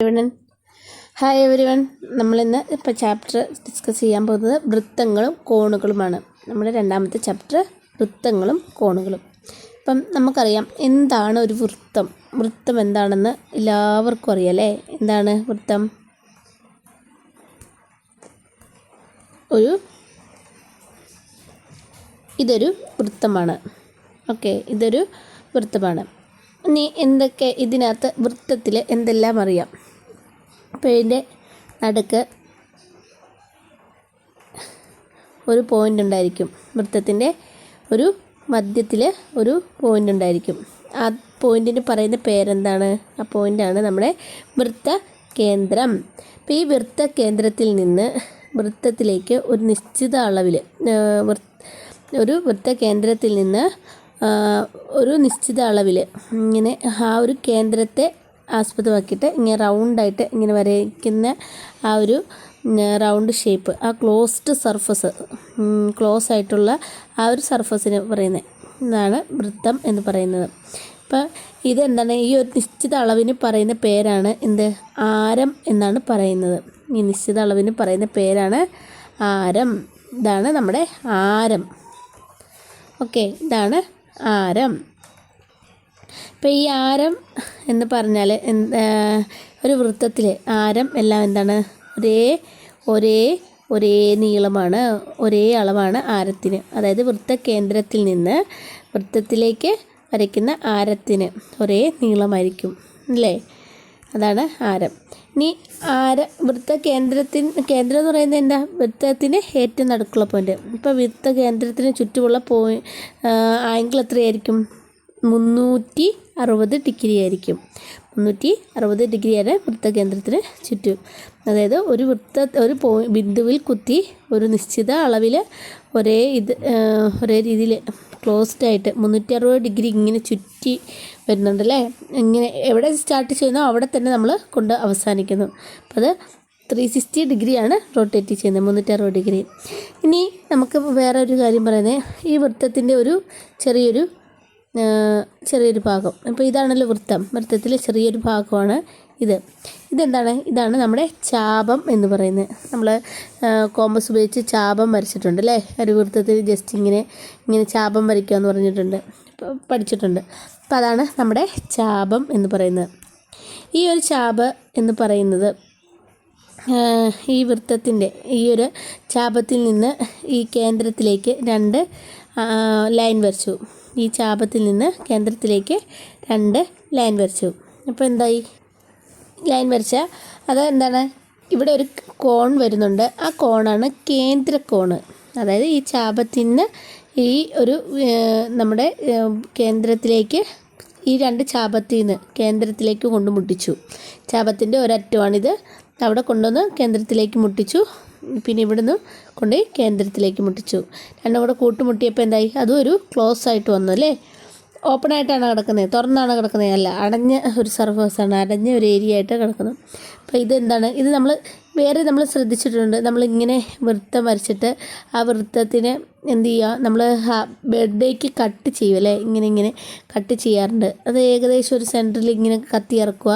Everyone hi every one നമ്മളിന്ന് ഇപ്പോൾ chapter discuss ചെയ്യാൻ പോകുന്നത് വൃത്തങ്ങളും കോണുകളുമാണ്. നമ്മുടെ രണ്ടാമത്തെ ചാപ്റ്റർ വൃത്തങ്ങളും കോണുകളും. ഇപ്പം നമുക്കറിയാം എന്താണ് ഒരു വൃത്തം? വൃത്തം എന്താണെന്ന് എല്ലാവർക്കും അറിയാം അല്ലേ? എന്താണ് വൃത്തം? ഒരു ഇതൊരു വൃത്തമാണ്. ഓക്കെ ഇതൊരു വൃത്തമാണ്. ഇനി എന്തൊക്കെ ഇതിനകത്ത് വൃത്തത്തിൽ എന്തെല്ലാം അറിയാം? അപ്പോൾ ഇതിന്റെ നടുക്ക് ഒരു പോയിന്റ് ഉണ്ടായിരിക്കും. വൃത്തത്തിന്റെ ഒരു മധ്യത്തിൽ ഒരു പോയിന്റ് ഉണ്ടായിരിക്കും. ആ പോയിന്റിന് പറയുന്ന പേരെന്താണ്? ആ പോയിന്റാണ് നമ്മുടെ വൃത്ത കേന്ദ്രം. അപ്പോൾ ഈ വൃത്ത കേന്ദ്രത്തിൽ നിന്ന് വൃത്തത്തിലേക്ക് ഒരു നിശ്ചിത അളവിൽ ഒരു വൃത്ത കേന്ദ്രത്തിൽ നിന്ന് ഒരു നിശ്ചിത അളവിൽ ഇങ്ങനെ ആ ഒരു കേന്ദ്രത്തെ ആസ്പദമാക്കിയിട്ട് ഇങ്ങനെ റൗണ്ടായിട്ട് ഇങ്ങനെ വരയ്ക്കുന്ന ആ ഒരു റൗണ്ട് ഷേപ്പ് ആ ക്ലോസ്ഡ് സർഫസ് ക്ലോസ് ആയിട്ടുള്ള ആ ഒരു സർഫസിന് പറയുന്നത്. ഇതാണ് വൃത്തം എന്ന് പറയുന്നത്. അപ്പോൾ ഇതെന്താണ്? ഈ ഒരു നിശ്ചിത അളവിന് പറയുന്ന പേരാണ് എന്ത്? ആരം എന്നാണ് പറയുന്നത്. ഈ നിശ്ചിത അളവിന് പറയുന്ന പേരാണ് ആരം. ഇതാണ് നമ്മുടെ ആരം. ഓക്കെ ഇതാണ് ആരം. ഇപ്പോൾ ഈ ആരം എന്ന് പറഞ്ഞാൽ ഒരു വൃത്തത്തിൽ ആരം എല്ലാം എന്താണ്? ഒരേ ഒരേ ഒരേ നീളമാണ് ഒരേ അളവാണ് ആരത്തിന്. അതായത് വൃത്തകേന്ദ്രത്തിൽ നിന്ന് വൃത്തത്തിലേക്ക് വരയ്ക്കുന്ന ആരത്തിന് ഒരേ നീളമായിരിക്കും അല്ലേ? അതാണ് ആരം. ഇനി ആര വൃത്ത കേന്ദ്രത്തിന് കേന്ദ്രം എന്ന് പറയുന്നത് എന്താ? വൃത്തത്തിന് ഏറ്റവും നടുക്കുള്ള പോയിന്റ് ഇപ്പോൾ വൃത്ത കേന്ദ്രത്തിന് ചുറ്റുമുള്ള പോയി ആംഗിൾ എത്രയായിരിക്കും? മുന്നൂറ്റി അറുപത് ഡിഗ്രി ആയിരിക്കും. മുന്നൂറ്റി അറുപത് ഡിഗ്രിയാണ് വൃത്തകേന്ദ്രത്തിന് ചുറ്റും. അതായത് ഒരു വൃത്ത ഒരു പോ ബിന്ദുവിൽ കുത്തി ഒരു നിശ്ചിത അളവിൽ ഒരേ ഇത് ഒരേ രീതിയിൽ ക്ലോസ്ഡ് ആയിട്ട് മുന്നൂറ്റി അറുപത് ഡിഗ്രി ഇങ്ങനെ ചുറ്റി വരുന്നുണ്ടല്ലേ? ഇങ്ങനെ എവിടെ സ്റ്റാർട്ട് ചെയ്യുന്നോ അവിടെ തന്നെ നമ്മൾ കൊണ്ട് അവസാനിക്കുന്നു. അപ്പോൾ അത് ത്രീ സിക്സ്റ്റി ഡിഗ്രിയാണ് റൊട്ടേറ്റ് ചെയ്യുന്നത് മുന്നൂറ്റി അറുപത് ഡിഗ്രി. ഇനി നമുക്ക് വേറെ ഒരു കാര്യം പറയുന്നത് ഈ വൃത്തത്തിന്റെ ഒരു ചെറിയൊരു ചെറിയൊരു ഭാഗം. അപ്പോൾ ഇതാണല്ലോ വൃത്തം. വൃത്തത്തിലെ ചെറിയൊരു ഭാഗമാണ് ഇത്. ഇതെന്താണ്? ഇതാണ് നമ്മുടെ ചാപം എന്ന് പറയുന്നത്. നമ്മൾ കോമ്പസ് ഉപയോഗിച്ച് ചാപം വരച്ചിട്ടുണ്ട് അല്ലേ? ഒരു വൃത്തത്തിൽ ജസ്റ്റ് ഇങ്ങനെ ഇങ്ങനെ ചാപം വരയ്ക്കുക എന്ന് പറഞ്ഞിട്ടുണ്ട്. പഠിച്ചിട്ടുണ്ട്. അപ്പോൾ അതാണ് നമ്മുടെ ചാപം എന്ന് പറയുന്നത്. ഈ ഒരു ചാപ എന്ന് പറയുന്നത് ഈ വൃത്തത്തിന്റെ ഈ ഒരു ചാപത്തിൽ നിന്ന് ഈ കേന്ദ്രത്തിലേക്ക് രണ്ട് ലൈൻ വരച്ചു. ഈ ചാപത്തിൽ നിന്ന് കേന്ദ്രത്തിലേക്ക് രണ്ട് ലൈൻ വരച്ചു. അപ്പോൾ എന്തായി? ലൈൻ വരച്ച അത് എന്താണ്? ഇവിടെ ഒരു കോൺ വരുന്നുണ്ട്. ആ കോണാണ് കേന്ദ്ര കോണ്. അതായത് ഈ ചാപത്തിൽ നിന്ന് ഈ ഒരു നമ്മുടെ കേന്ദ്രത്തിലേക്ക് ഈ രണ്ട് ചാപത്തിൽ നിന്ന് കേന്ദ്രത്തിലേക്ക് കൊണ്ട് മുട്ടിച്ചു. ചാപത്തിന്റെ ഒരറ്റമാണിത്. അവിടെ കൊണ്ടുവന്ന് കേന്ദ്രത്തിലേക്ക് മുട്ടിച്ചു. പിന്നെ ഇവിടുന്ന് കൊണ്ട് കേന്ദ്രത്തിലേക്ക് മുട്ടിച്ചു. രണ്ടും കൂടെ കൂട്ടുമുട്ടിയപ്പോൾ എന്തായി? അതും ഒരു ക്ലോസ് ആയിട്ട് വന്നു അല്ലേ? ഓപ്പൺ ആയിട്ടാണ് കിടക്കുന്നത്. തുറന്നാണ് കിടക്കുന്നത്. അല്ല അടഞ്ഞ ഒരു സർഫേസാണ് അടഞ്ഞ ഒരു ഏരിയ ആയിട്ട് കിടക്കുന്നത് അപ്പോൾ ഇതെന്താണ് ഇത് നമ്മൾ വേറെ നമ്മൾ ശ്രദ്ധിച്ചിട്ടുണ്ട്. നമ്മളിങ്ങനെ വൃത്തം വരച്ചിട്ട് ആ വൃത്തത്തിന് എന്ത് ചെയ്യുക? നമ്മൾ ബെഡേക്ക് കട്ട് ചെയ്യും അല്ലേ? ഇങ്ങനെ ഇങ്ങനെ കട്ട് ചെയ്യാറുണ്ട്. അത് ഏകദേശം ഒരു സെന്ററിൽ ഇങ്ങനെ കത്തി ഇറക്കുക.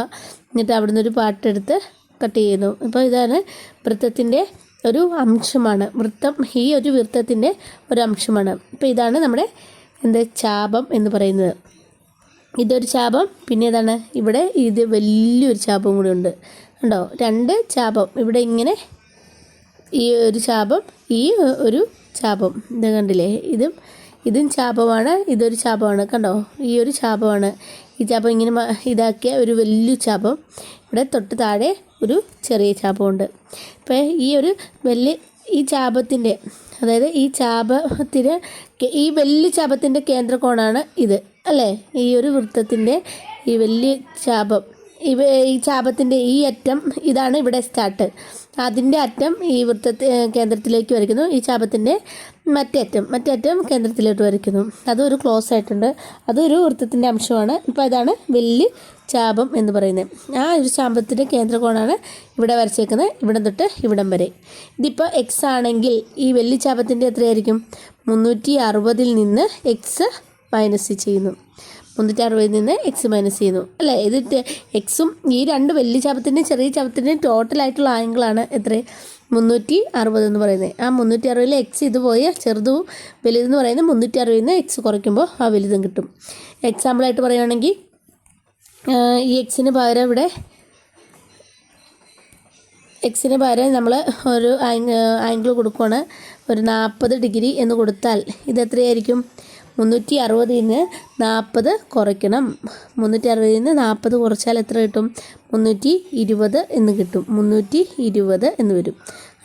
എന്നിട്ട് അവിടുന്ന് ഒരു പാട്ടെടുത്ത് കട്ട് ചെയ്യുന്നു. അപ്പോൾ ഇതാണ് വൃത്തത്തിന്റെ ഒരു അംശമാണ്. വൃത്തം ഈ ഒരു വൃത്തത്തിന്റെ ഒരു അംശമാണ്. അപ്പോൾ ഇതാണ് നമ്മുടെ എന്ത് ചാപം എന്ന് പറയുന്നത്. ഇതൊരു ചാപം പിന്നെ ഏതാണ് ഇവിടെ ഇത് വലിയൊരു ചാപം കൂടി ഉണ്ട്. ഉണ്ടോ രണ്ട് ചാപം. ഇവിടെ ഇങ്ങനെ ഈ ഒരു ചാപം ഈ ഒരു ചാപം. ഇത് കണ്ടില്ലേ? ഇതും ഇതും ചാപമാണ് ഇതൊരു ചാപമാണ്. കണ്ടോ? ഈ ഒരു ചാപമാണ്. ഈ ചാപം ഇങ്ങനെ ഇതാക്കിയ ഒരു വലിയ ചാപം. ഇവിടെ തൊട്ട് താഴെ ഒരു ചെറിയ ചാപമുണ്ട്. അപ്പോൾ ഈ ഒരു വലിയ ഈ ചാപത്തിന്റെ അതായത് ഈ ചാപത്തിന് ഈ വലിയ ചാപത്തിന്റെ കേന്ദ്രകോണാണ് ഇത് അല്ലേ? ഈ ഒരു വൃത്തത്തിന്റെ ഈ വലിയ ചാപം. ഇവ ഈ ചാപത്തിന്റെ ഈ അറ്റം ഇതാണ് ഇവിടെ സ്റ്റാർട്ട് അതിന്റെ അറ്റം ഈ വൃത്ത കേന്ദ്രത്തിലേക്ക് വരയ്ക്കുന്നു. ഈ ചാപത്തിന്റെ മറ്റേ അറ്റം മറ്റേ അറ്റം കേന്ദ്രത്തിലോട്ട് വരയ്ക്കുന്നു. അതൊരു ക്ലോസ് ആയിട്ടുണ്ട്. അതൊരു വൃത്തത്തിന്റെ അംശമാണ്. ഇപ്പോൾ ഇതാണ് വലിയ ചാപം എന്ന് പറയുന്നത്. ആ ഒരു ചാപത്തിന്റെ കേന്ദ്രകോണാണ് ഇവിടെ വരച്ചേക്കുന്നത്. ഇവിടെ തൊട്ട് ഇവിടം വരെ. ഇതിപ്പോൾ എക്സ് ആണെങ്കിൽ ഈ വലിയ ചാപത്തിന്റെ എത്രയായിരിക്കും? മുന്നൂറ്റി അറുപതിൽ നിന്ന് എക്സ് മൈനസ് ചെയ്യുന്നു. മുന്നൂറ്റി അറുപതിൽ നിന്ന് എക്സ് മൈനസ് ചെയ്യുന്നു അല്ലേ ഇത് എക്സും ഈ രണ്ട് വലിയ ചാപത്തിന്റെയും ചെറിയ ചാപത്തിന്റെയും ടോട്ടലായിട്ടുള്ള ആംഗിളാണ് എത്ര? മുന്നൂറ്റി അറുപത് എന്ന് പറയുന്നത് ആ മുന്നൂറ്റി അറുപതിൽ എക്സ് ഇത് പോയി ചെറുതും വലുതെന്ന് പറയുന്നത് മുന്നൂറ്റി അറുപതിൽ നിന്ന് എക്സ് കുറയ്ക്കുമ്പോൾ ആ വലുതും കിട്ടും. എക്സാമ്പിളായിട്ട് പറയുകയാണെങ്കിൽ ഈ എക്സിന് പകരം ഇവിടെ എക്സിന് പകരം നമ്മൾ ഒരു ആംഗിൾ കൊടുക്കുകയാണ് ഒരു നാൽപ്പത് ഡിഗ്രി എന്ന് കൊടുത്താൽ ഇത് എത്രയായിരിക്കും? മുന്നൂറ്റി അറുപതിൽ നിന്ന് നാൽപ്പത് കുറയ്ക്കണം. മുന്നൂറ്റി അറുപതിൽ നിന്ന് നാൽപ്പത് കുറച്ചാൽ എത്ര കിട്ടും? മുന്നൂറ്റി ഇരുപത് എന്ന് കിട്ടും. മുന്നൂറ്റി ഇരുപത് എന്ന് വരും.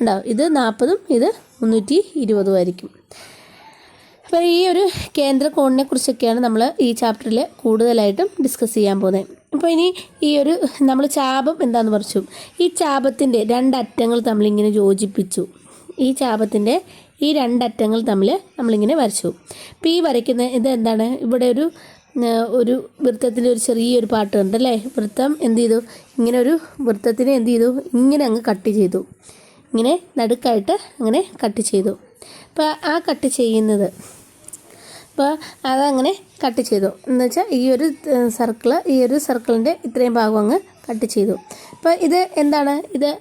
ഉണ്ടാവും ഇത് നാൽപ്പതും ഇത് മുന്നൂറ്റി ഇരുപതും ആയിരിക്കും. അപ്പോൾ ഈ ഒരു കേന്ദ്ര കോണിനെ കുറിച്ചൊക്കെയാണ് നമ്മൾ ഈ ചാപ്റ്ററിൽ കൂടുതലായിട്ടും ഡിസ്കസ് ചെയ്യാൻ പോകുന്നത്. അപ്പോൾ ഇനി ഈ ഒരു നമ്മൾ ചാപം എന്താണെന്ന് പറിച്ചു. ഈ ചാപത്തിന്റെ രണ്ടറ്റങ്ങൾ തമ്മിലിങ്ങനെ യോജിപ്പിച്ചു. ഈ ചാപത്തിന്റെ ഈ രണ്ടറ്റങ്ങൾ തമ്മിൽ നമ്മളിങ്ങനെ വരച്ചു. പി ഈ വരയ്ക്കുന്ന ഇത് എന്താണ്? ഇവിടെ ഒരു ഒരു വൃത്തത്തിന്റെ ഒരു ചെറിയൊരു പാട്ട് ഉണ്ട് അല്ലേ? വൃത്തം എന്ത് ചെയ്തു? ഇങ്ങനെ ഒരു വൃത്തത്തിനെ എന്ത് ചെയ്തു? ഇങ്ങനെ അങ്ങ് കട്ട് ചെയ്തു. ഇങ്ങനെ നടുക്കായിട്ട് അങ്ങനെ കട്ട് ചെയ്തു. അപ്പോൾ ആ കട്ട് ചെയ്യുന്നത് അപ്പോൾ അതങ്ങനെ കട്ട് ചെയ്തു. എന്ന് വെച്ചാൽ ഈ ഒരു സർക്കിൾ ഈ ഒരു സർക്കിളിന്റെ ഇത്രയും ഭാഗം അങ്ങ് കട്ട് ചെയ്തു. അപ്പോൾ ഇത് എന്താണ്? ഇത്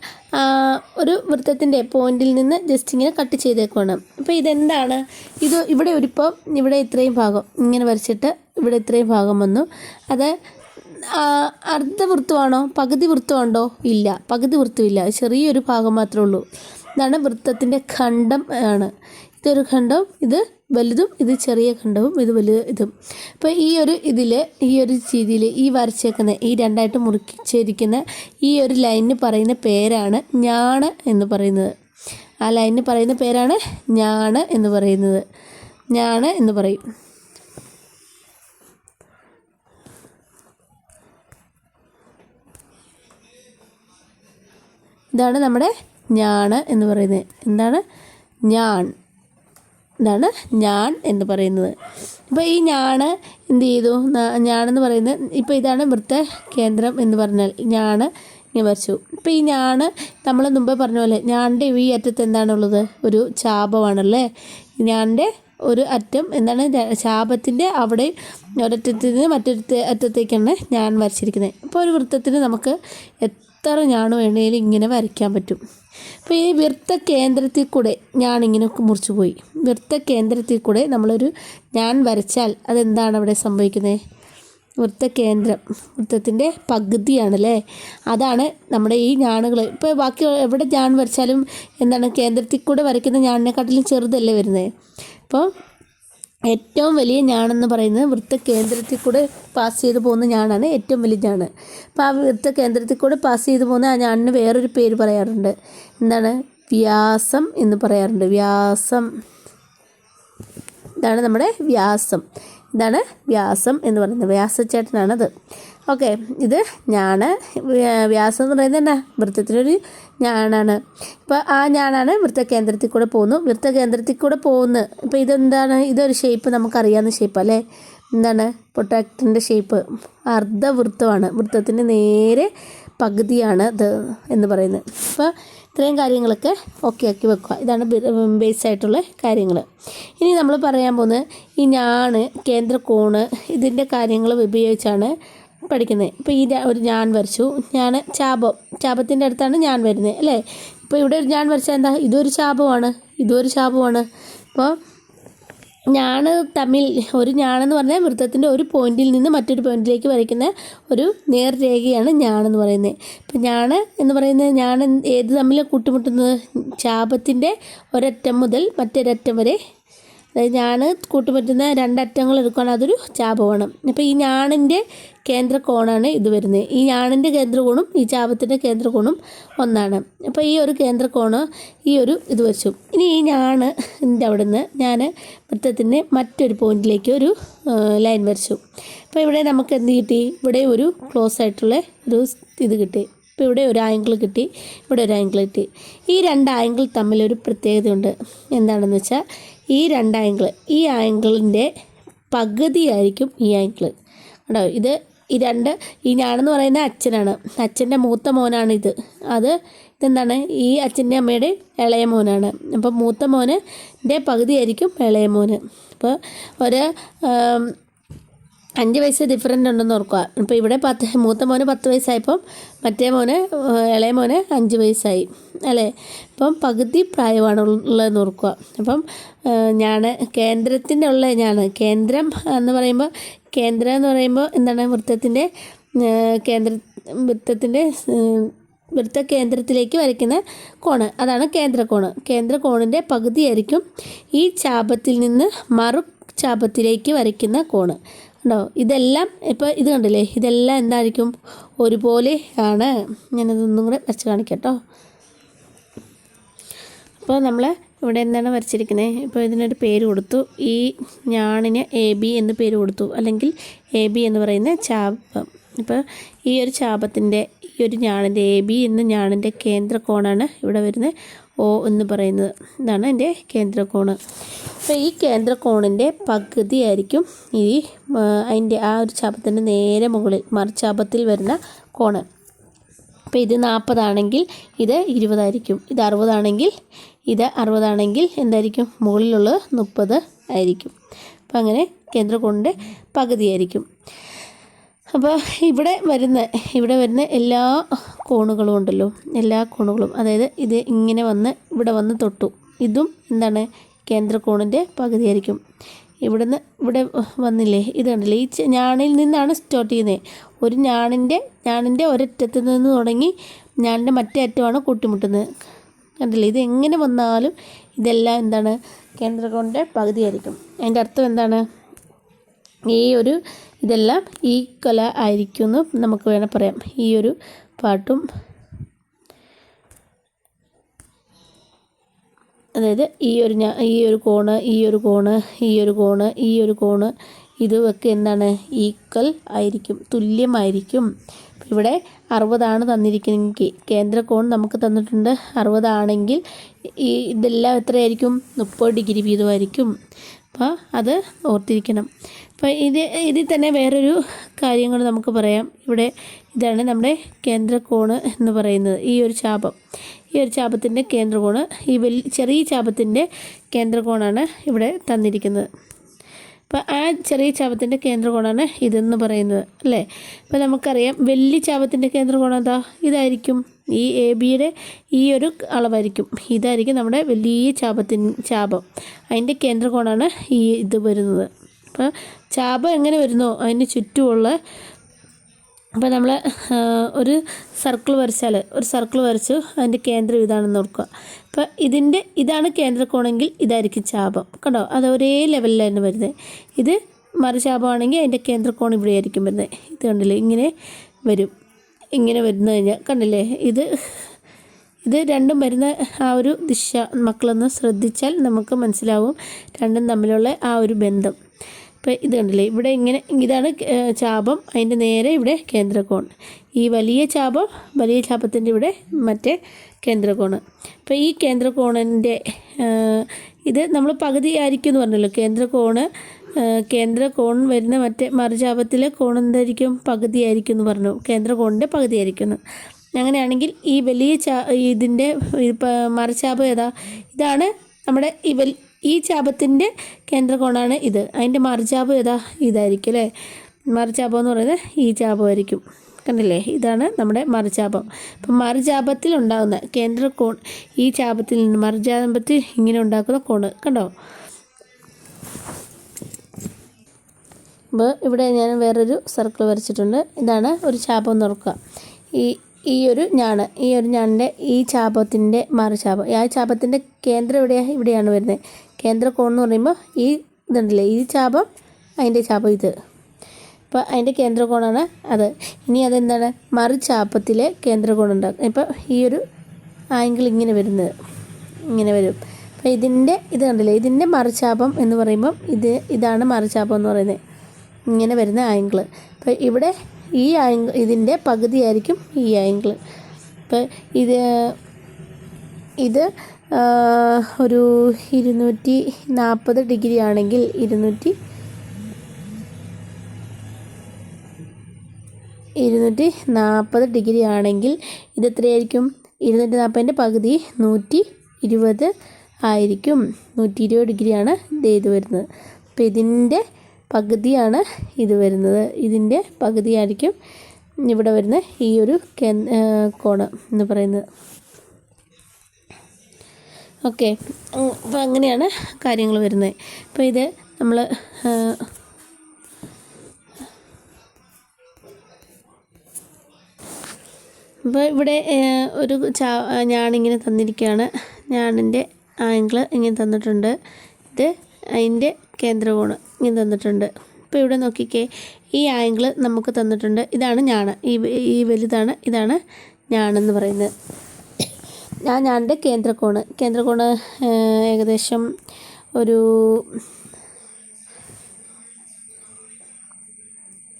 ഒരു വൃത്തത്തിന്റെ പോയിന്റിൽ നിന്ന് ജസ്റ്റ് ഇങ്ങനെ കട്ട് ചെയ്തേക്കുവാണ്. അപ്പോൾ ഇതെന്താണ്? ഇത് ഇവിടെ ഒരിപ്പം ഇവിടെ ഇത്രയും ഭാഗം. ഇങ്ങനെ വരച്ചിട്ട് ഇവിടെ ഇത്രയും ഭാഗം വന്നു. അത് അർദ്ധ അർദ്ധവൃത്തമാണോ പകുതി വൃത്തമുണ്ടോ ഇല്ല. പകുതി വൃത്തമില്ല. ചെറിയൊരു ഭാഗം മാത്രമേ ഉള്ളൂ. ഇതാണ് വൃത്തത്തിന്റെ ഖണ്ഡം ആണ്. ഇതൊരു ഖണ്ഡം ഇത് വലുതും ഇത് ചെറിയ ഖണ്ഡവും ഇത് വലുത് ഇതും. അപ്പോൾ ഈ ഒരു ഇതിൽ ഈ ഒരു രീതിയിൽ ഈ വരച്ചേക്കുന്ന ഈ രണ്ടായിട്ട് മുറിച്ചിരിക്കുന്ന ഈ ഒരു ലൈനിന് പറയുന്ന പേരാണ് ഞാണ് എന്ന് പറയുന്നത്. ആ ലൈനിന് പറയുന്ന പേരാണ് ഞാണ് എന്ന് പറയുന്നത്. ഞാണ് എന്ന് പറയും. ഇതാണ് നമ്മുടെ ഞാണ് എന്ന് പറയുന്നത്. എന്താണ്? ഞാൻ ഇതാണ് ഞാൻ എന്ന് പറയുന്നത്. ഇപ്പോൾ ഈ ഞാൻ എന്ത് ചെയ്തു? ഞാനെന്ന് പറയുന്നത് ഇപ്പോൾ ഇതാണ് വൃത്ത കേന്ദ്രം എന്ന് പറഞ്ഞാൽ ഞാൻ ഇങ്ങനെ വരച്ചു. ഇപ്പോൾ ഈ ഞാൻ നമ്മൾ മുമ്പേ പറഞ്ഞ പോലെ ഞാന്റെ ഈ അറ്റത്ത് എന്താണുള്ളത്? ഒരു ചാപമാണല്ലേ? ഞാന്റെ ഒരു അറ്റം എന്താണ്? ശാപത്തിന്റെ അവിടെ ഒരറ്റത്തിൽ നിന്ന് മറ്റൊരു അറ്റത്തേക്കാണ് ഞാൻ വരച്ചിരിക്കുന്നത്. അപ്പോൾ ഒരു വൃത്തത്തിന് നമുക്ക് എത്ര ഞാൻ വേണമെങ്കിലും ഇങ്ങനെ വരയ്ക്കാൻ പറ്റും. അപ്പോൾ ഈ വൃത്ത കേന്ദ്രത്തിൽ കൂടെ ഞാൻ ഇങ്ങനെ മുറിച്ചു പോയി വൃത്ത കേന്ദ്രത്തിൽ കൂടെ നമ്മളൊരു ഞാൻ വരച്ചാൽ അതെന്താണ് അവിടെ സംഭവിക്കുന്നത് വൃത്ത കേന്ദ്രം വൃത്തത്തിന്റെ പകുതിയാണല്ലേ? അതാണ് നമ്മുടെ ഈ ഞാണുകൾ ഇപ്പോൾ ബാക്കി എവിടെ ഞാൻ വരച്ചാലും എന്താണ് കേന്ദ്രത്തിൽ കൂടെ വരയ്ക്കുന്ന ഞാണിനെക്കാട്ടിലും ചെറുതല്ലേ വരുന്നത് അപ്പോൾ ഏറ്റവും വലിയ ഞാണെന്ന് പറയുന്നത് വൃത്ത കേന്ദ്രത്തിൽ കൂടെ പാസ് ചെയ്ത് പോകുന്ന ഞാനാണ്. ഏറ്റവും വലിയ ഞാൻ അപ്പോൾ ആ വൃത്ത കേന്ദ്രത്തിൽ കൂടെ പാസ് ചെയ്ത് പോകുന്ന ആ ഞാണിന് വേറൊരു പേര് പറയാറുണ്ട്. എന്താണ്? വ്യാസം എന്ന് പറയാറുണ്ട്. വ്യാസം. ഇതാണ് നമ്മുടെ വ്യാസം. ഇതാണ് വ്യാസം എന്ന് പറയുന്നത്. വ്യാസച്ചേട്ടനാണത്. ഓക്കെ ഇത് ഞാണ് വ്യാസം എന്ന് പറയുന്നത് എന്നാ? വൃത്തത്തിലൊരു ഞാനാണ് ഇപ്പോൾ ആ ഞാനാണ് വൃത്തകേന്ദ്രത്തിൽ കൂടെ പോകുന്നു. വൃത്തകേന്ദ്രത്തിൽ കൂടെ പോകുന്നു ഇപ്പോൾ ഇതെന്താണ്? ഇതൊരു ഷേപ്പ് നമുക്കറിയാവുന്ന ഷേപ്പ് അല്ലേ? എന്താണ്? പൊട്ടാക്റ്റിന്റെ ഷേപ്പ് അർദ്ധവൃത്തമാണ്. വൃത്തത്തിന്റെ നേരെ പകുതിയാണ് ഇത് എന്ന് പറയുന്നത്. അപ്പോൾ ഇത്രയും കാര്യങ്ങളൊക്കെ ഓക്കെ ആക്കി വെക്കുക. ഇതാണ് ബേസ് ആയിട്ടുള്ള കാര്യങ്ങൾ ഇനി നമ്മൾ പറയാൻ പോകുന്നത് ഈ ഞാണ് കേന്ദ്രകോണ് ഇതിന്റെ കാര്യങ്ങൾ ഉപയോഗിച്ചാണ് പഠിക്കുന്നത് ഇപ്പോൾ ഈ ഒരു ഞാൻ വരച്ചു. ഞാൻ ചാപം. ചാപത്തിന്റെ അടുത്താണ് ഞാൻ വരുന്നത് അല്ലേ? ഇപ്പോൾ ഇവിടെ ഒരു ഞാൻ വരച്ചാൽ എന്താ? ഇതൊരു ചാപമാണ്. ഇതൊരു ചാപമാണ്. ഇപ്പോൾ ഞാൻ തമ്മിൽ ഒരു ഞാണെന്ന് പറഞ്ഞാൽ വൃത്തത്തിന്റെ ഒരു പോയിന്റിൽ നിന്ന് മറ്റൊരു പോയിന്റിലേക്ക് വരയ്ക്കുന്ന ഒരു നേർരേഖയാണ് ഞാണെന്ന് പറയുന്നത് ഇപ്പം ഞാൻ എന്ന് പറയുന്നത് ഞാൻ ഏത് തമ്മിലാണ് കൂട്ടിമുട്ടുന്നത്? ചാപത്തിന്റെ ഒരറ്റം മുതൽ മറ്റൊരറ്റം വരെ അതായത് ഞാൻ കൂട്ടുപറ്റുന്ന രണ്ടറ്റങ്ങൾ എടുക്കുകയാണ് അതൊരു ചാപമാണ് അപ്പോൾ ഈ ഞാണിന്റെ കേന്ദ്രകോണാണ് ഇത് വരുന്നത്. ഈ ഞാണിന്റെ കേന്ദ്രകോണും ഈ ചാപത്തിന്റെ കേന്ദ്രകോണും ഒന്നാണ്. അപ്പോൾ ഈ ഒരു കേന്ദ്രകോണ് ഈ ഒരു ഇത് വെച്ചു. ഇനി ഈ ഞാണ് ന്റെ അവിടെ നിന്ന് ഞാൻ വൃത്തത്തിന്റെ മറ്റൊരു പോയിന്റിലേക്ക് ഒരു ലൈൻ വരച്ചു. അപ്പോൾ ഇവിടെ നമുക്ക് എന്ത് കിട്ടി? ഇവിടെ ഒരു ക്ലോസ് ആയിട്ടുള്ള ഒരു ഇത് കിട്ടി. ഇപ്പോൾ ഇവിടെ ഒരു ആംഗിൾ കിട്ടി. ഇവിടെ ഒരു ആംഗിൾ കിട്ടി. ഈ രണ്ട് ആംഗിൾ തമ്മിലൊരു പ്രത്യേകതയുണ്ട്. എന്താണെന്ന് വെച്ചാൽ ഈ രണ്ട് ആംഗിൾ ഈ ആംഗിളിന്റെ പകുതിയായിരിക്കും ഈ ആംഗിൾ കണ്ടോ? ഇത് ഈ രണ്ട് ഈ ഞാനെന്ന് പറയുന്ന അച്ഛനാണ്. അച്ഛന്റെ മൂത്ത മോനാണ് ഇത്. അത് ഇതെന്താണ്? ഈ അച്ഛന്റെ അമ്മയുടെ ഇളയ മോനാണ്. അപ്പോൾ മൂത്ത മോന് പകുതിയായിരിക്കും ഇളയ മോന്. അപ്പോൾ ഒരു അഞ്ച് വയസ്സ് ഡിഫറന്റ് ഉണ്ടെന്ന് ഓർക്കുക ഇപ്പോൾ ഇവിടെ പത്ത് മൂത്ത മോന് പത്ത് വയസ്സായപ്പം മറ്റേ മോന് ഇളയ മോന് അഞ്ച് വയസ്സായി. അല്ലേ? അപ്പം പകുതി പ്രായമാണ് ഉള്ളതെന്ന് ഓർക്കുക അപ്പം ഞാൻ കേന്ദ്രത്തിന്റെ ഉള്ള ഞാൻ കേന്ദ്രം എന്ന് പറയുമ്പോൾ കേന്ദ്രം എന്ന് പറയുമ്പോൾ എന്താണ് വൃത്തത്തിന്റെ കേന്ദ്ര വൃത്തത്തിന്റെ വൃത്ത കേന്ദ്രത്തിലേക്ക് വരയ്ക്കുന്ന കോണ്. അതാണ് കേന്ദ്രകോണ്. കേന്ദ്രകോണിന്റെ പകുതിയായിരിക്കും ഈ ചാപത്തിൽ നിന്ന് മറു ചാപത്തിലേക്ക് വരയ്ക്കുന്ന കോണ്. ഉണ്ടോ ഇതെല്ലാം ഇപ്പോൾ ഇത് കണ്ടില്ലേ? ഇതെല്ലാം എന്തായിരിക്കും? ഒരുപോലെ ആണ്. ഞാനതൊന്നും കൂടെ വരച്ച് കാണിക്കട്ടോ. കേട്ടോ അപ്പോൾ നമ്മൾ ഇവിടെ എന്താണ് വരച്ചിരിക്കുന്നത് ഇപ്പോൾ ഇതിനൊരു പേര് കൊടുത്തു. ഈ ഞാണിന് എ ബി എന്ന് പേര് കൊടുത്തു. അല്ലെങ്കിൽ എ ബി എന്ന് പറയുന്ന ചാപം. ഇപ്പോൾ ഈ ഒരു ചാപത്തിന്റെ ഈ ഒരു ഞാണിന്റെ എ ബി എന്ന ഞാണിന്റെ കേന്ദ്ര കോണാണ് ഇവിടെ വരുന്നത് ഒ എന്ന് പറയുന്നത് ഇതാണ് എന്റെ കേന്ദ്രകോണ്. അപ്പോൾ ഈ കേന്ദ്രകോണിന്റെ പകുതിയായിരിക്കും ഈ അതിന്റെ ആ ഒരു ചാപത്തിന്റെ നേരെ മുകളിൽ മറിച്ചാപത്തിൽ വരുന്ന കോണ്. അപ്പോൾ ഇത് നാൽപ്പതാണെങ്കിൽ ഇത് ഇരുപതായിരിക്കും. ഇത് അറുപതാണെങ്കിൽ ഇത് അറുപതാണെങ്കിൽ എന്തായിരിക്കും? മുകളിലുള്ളത് മുപ്പത് ആയിരിക്കും. അപ്പം അങ്ങനെ കേന്ദ്രകോണിന്റെ പകുതിയായിരിക്കും അപ്പോൾ ഇവിടെ വരുന്ന ഇവിടെ വരുന്ന എല്ലാ കോണുകളും ഉണ്ടല്ലോ. എല്ലാ കോണുകളും. അതായത് ഇത് ഇങ്ങനെ വന്ന് ഇവിടെ വന്ന് തൊട്ടു. ഇതും എന്താണ്? കേന്ദ്ര കോണിന്റെ പകുതിയായിരിക്കും. ഇവിടുന്ന് ഇവിടെ വന്നില്ലേ? ഇത് കണ്ടില്ലേ? ഈ ഞാണിൽ നിന്നാണ് സ്റ്റാർട്ട് ചെയ്യുന്നത് ഒരു ഞാണിന്റെ ഞാണിന്റെ ഒരറ്റത്ത് നിന്ന് തുടങ്ങി ഞാണിന്റെ മറ്റേ അറ്റമാണ് കൂട്ടിമുട്ടുന്നത്. കണ്ടില്ലേ? ഇത് എങ്ങനെ വന്നാലും ഇതെല്ലാം എന്താണ്? കേന്ദ്രകോണിന്റെ പകുതിയായിരിക്കും. അതിന്റെ അർത്ഥം എന്താണ്? ഈ ഒരു ഇതെല്ലാം ഈ കല ആയിരിക്കും നമുക്ക് വേണേൽ പറയാം. ഈ ഒരു പാട്ടും. അതായത് ഈ ഒരു ഈ ഒരു കോണ് ഈ ഒരു കോണ് ഈ ഒരു കോണ് ഈ ഒരു കോണ് ഇതുമൊക്കെ എന്താണ്? ഈക്വൽ ആയിരിക്കും തുല്യമായിരിക്കും. ഇവിടെ അറുപതാണ് തന്നിരിക്കുന്നെങ്കിൽ കേന്ദ്ര കോൺ നമുക്ക് തന്നിട്ടുണ്ട്. അറുപതാണെങ്കിൽ ഈ ഇതെല്ലാം എത്രയായിരിക്കും? മുപ്പത് ഡിഗ്രി വീതമായിരിക്കും. അപ്പോൾ അത് ഓർത്തിരിക്കണം. അപ്പോൾ ഇത് ഇതിൽ തന്നെ വേറൊരു കാര്യങ്ങൾ നമുക്ക് പറയാം. ഇവിടെ ഇതാണ് നമ്മുടെ കേന്ദ്രകോണ് എന്ന് പറയുന്നത് ഈ ഒരു ചാപം. ഈ ഒരു ചാപത്തിന്റെ കേന്ദ്രകോണ് ഈ വലിയ ചെറിയ ചാപത്തിന്റെ കേന്ദ്രകോണാണ് ഇവിടെ തന്നിരിക്കുന്നത്. അപ്പോൾ ആ ചെറിയ ചാപത്തിന്റെ കേന്ദ്രകോണാണ് ഇതെന്ന് പറയുന്നത് അല്ലേ? അപ്പോൾ നമുക്കറിയാം വലിയ ചാപത്തിന്റെ കേന്ദ്രകോണം എന്താ? ഇതായിരിക്കും. ഈ എ ബിയുടെ ഈ ഒരു അളവായിരിക്കും. ഇതായിരിക്കും നമ്മുടെ വലിയ ചാപത്തിൻ ചാപം. അതിന്റെ കേന്ദ്രകോണാണ് ഈ ഇത് വരുന്നത്. അപ്പോൾ ചാപം എങ്ങനെ വരുന്നോ അതിന് ചുറ്റുമുള്ള അപ്പോൾ നമ്മൾ ഒരു സർക്കിൾ വരച്ചാൽ ഒരു സർക്കിൾ വരച്ചു അതിന്റെ കേന്ദ്രം ഇതാണെന്ന് ഓർക്കുക. അപ്പോൾ ഇതിന്റെ ഇതാണ് കേന്ദ്രക്കോണെങ്കിൽ ഇതായിരിക്കും ചാപം. കണ്ടോ? അത് ഒരേ ലെവലിലാണ് വരുന്നത് ഇത് മറുചാപമാണെങ്കിൽ അതിന്റെ കേന്ദ്രകോൺ ഇവിടെ ആയിരിക്കും വരുന്നത് ഇത് കണ്ടില്ലേ? ഇങ്ങനെ വരും. ഇങ്ങനെ വരുന്ന കഴിഞ്ഞാൽ കണ്ടില്ലേ? ഇത് ഇത് രണ്ടും വരുന്ന ആ ഒരു ദിശ. മക്കളൊന്ന് ശ്രദ്ധിച്ചാൽ നമുക്ക് മനസ്സിലാവും. രണ്ടും തമ്മിലുള്ള ആ ഒരു ബന്ധം. ഇപ്പോൾ ഇത് കണ്ടില്ലേ? ഇവിടെ ഇങ്ങനെ ഇതാണ് ചാപം. അതിന്റെ നേരെ ഇവിടെ കേന്ദ്രകോൺ. ഈ വലിയ ചാപം വലിയ ചാപത്തിന്റെ ഇവിടെ മറ്റേ കേന്ദ്രകോണ് അപ്പോൾ ഈ കേന്ദ്രകോണിന്റെ ഇത് നമ്മൾ പകുതി ആയിരിക്കും എന്ന് പറഞ്ഞല്ലോ. കേന്ദ്രകോണ് കേന്ദ്രകോൺ വരുന്ന മറ്റേ മറുചാപത്തിലെ കോൺ എന്തായിരിക്കും? പകുതി ആയിരിക്കും എന്ന് പറഞ്ഞു. കേന്ദ്രകോണിന്റെ പകുതി ആയിരിക്കും. അങ്ങനെയാണെങ്കിൽ ഈ വലിയ ചാ ഇതിന്റെ മറുചാപം ഏതാ? ഇതാണ് നമ്മുടെ ഈ വൽ ഈ ചാപത്തിന്റെ കേന്ദ്രകോണാണ് ഇത്. അതിന്റെ മറുചാപം ഏതാ? ഇതായിരിക്കും അല്ലേ? മറുചാപം എന്ന് പറയുന്നത് ഈ ചാപമായിരിക്കും. കണ്ടില്ലേ? ഇതാണ് നമ്മുടെ മറുചാപം. അപ്പം മറുചാപത്തിൽ ഉണ്ടാകുന്ന കേന്ദ്രകോൺ ഈ ചാപത്തിൽ നിന്ന് മറുചാപത്തിൽ ഇങ്ങനെ ഉണ്ടാക്കുന്ന കോണ് കണ്ടോ? അപ്പോൾ ഇവിടെ ഞാൻ വേറൊരു സർക്കിൾ വരച്ചിട്ടുണ്ട്. ഇതാണ് ഒരു ചാപം എന്ന് ഈ ഈ ഒരു ഞാണ് ഈ ഒരു ഞാണിന്റെ ഈ ചാപത്തിന്റെ മറുചാപം. ആ ചാപത്തിന്റെ കേന്ദ്രം എവിടെയാണ് ഇവിടെയാണ് വരുന്നത്. കേന്ദ്രകോൺ എന്ന് പറയുമ്പോൾ ഈ ഇതുണ്ടല്ലേ ഈ ചാപം അതിന്റെ ചാപം ഇത്. ഇപ്പോൾ അതിന്റെ കേന്ദ്രകോണാണ് അത്. ഇനി അതെന്താണ്? മറുചാപത്തിലെ കേന്ദ്രകോൺ ഉണ്ടാകും ഇപ്പോൾ ഈ ഒരു ആംഗിൾ ഇങ്ങനെ വരുന്നത് ഇങ്ങനെ വരും. അപ്പോൾ ഇതിന്റെ ഇത് കണ്ടില്ലേ ഇതിന്റെ മറുചാപം എന്ന് പറയുമ്പം ഇത് ഇതാണ് മറുചാപം എന്ന് പറയുന്നത് ഇങ്ങനെ വരുന്ന ആംഗിൾ അപ്പോൾ ഇവിടെ ഈ ആംഗിൾ ഇതിന്റെ പകുതിയായിരിക്കും ഈ ആംഗിൾ അപ്പോൾ ഇത് ഇത് ഒരു ഇരുന്നൂറ്റി നാൽപ്പത് ഡിഗ്രി ആണെങ്കിൽ ഇരുന്നൂറ്റി ഇരുന്നൂറ്റി നാൽപ്പത് ഡിഗ്രി ആണെങ്കിൽ ഇത് എത്രയായിരിക്കും? ഇരുന്നൂറ്റി നാൽപ്പതിന്റെ പകുതി നൂറ്റി ഇരുപത് ആയിരിക്കും. നൂറ്റി ഇരുപത് ഡിഗ്രിയാണ് ഇത് ഇത് വരുന്നത്. അപ്പോൾ ഇതിന്റെ പകുതിയാണ് ഇത് വരുന്നത്. ഇതിന്റെ പകുതിയായിരിക്കും ഇവിടെ വരുന്ന ഈ ഒരു കോണ് എന്ന് പറയുന്നത്. ഓക്കെ. അപ്പോൾ അങ്ങനെയാണ് കാര്യങ്ങൾ വരുന്നത്. അപ്പോൾ ഇത് നമ്മൾ അപ്പോൾ ഇവിടെ ഒരു ചാ ഞാണിങ്ങനെ തന്നിരിക്കുകയാണ് ഞാണിന്റെ ആംഗിൾ ഇങ്ങനെ തന്നിട്ടുണ്ട്. ഇത് അതിന്റെ കേന്ദ്രകോണ് ഇങ്ങനെ തന്നിട്ടുണ്ട്. ഇപ്പോൾ ഇവിടെ നോക്കിക്കേ ഈ ആംഗിൾ നമുക്ക് തന്നിട്ടുണ്ട്. ഇതാണ് ഞാണ്. ഈ ഈ വലുതാണ് ഇതാണ് ഞാണെന്ന് പറയുന്നത്. ആ ഞാന്റെ കേന്ദ്രകോണ്. കേന്ദ്രകോണ് ഏഹ്, ഏകദേശം ഒരു